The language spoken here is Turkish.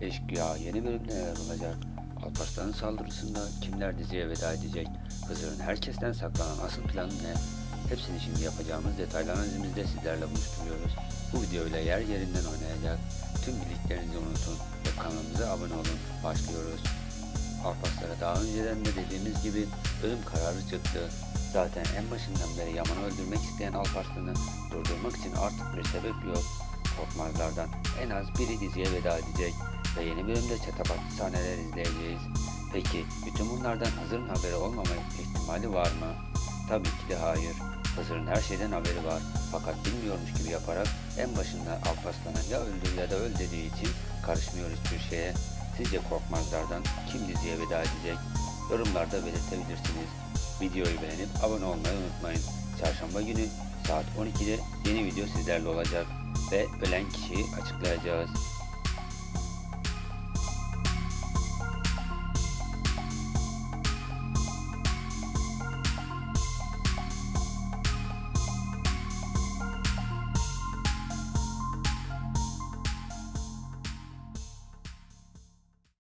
Eşkıya yeni bölümde neler olacak? Alparslan'ın saldırısında kimler diziye veda edecek? Hızır'ın herkesten saklanan asıl planı ne? Hepsini şimdi yapacağımız detaylı analizimizde sizlerle buluşturuyoruz. Bu videoyla yer yerinden oynayacak. Tüm bildiklerinizi unutun ve kanalımıza abone olun. Başlıyoruz. Alparslan'a daha önceden de dediğimiz gibi ölüm kararı çıktı. Zaten en başından beri Yaman'ı öldürmek isteyen Alparslan'ı durdurmak için artık bir sebep yok. Korkmazlardan en az biri diziye veda edecek ve yeni bölümde çatabatlı sahneler izleyeceğiz. Peki bütün bunlardan Hızır'ın haberi olmama ihtimali var mı? Tabii ki de hayır. Hızır'ın her şeyden haberi var. Fakat bilmiyormuş gibi yaparak en başında Alparslan'a ya öldür ya da öl dediği için karışmıyor hiçbir şeye. Sizce korkmazlardan kim diziye veda edecek? Yorumlarda belirtebilirsiniz. Videoyu beğenip abone olmayı unutmayın. Çarşamba günü saat 12'de yeni video sizlerle olacak ve ölen kişiyi açıklayacağız.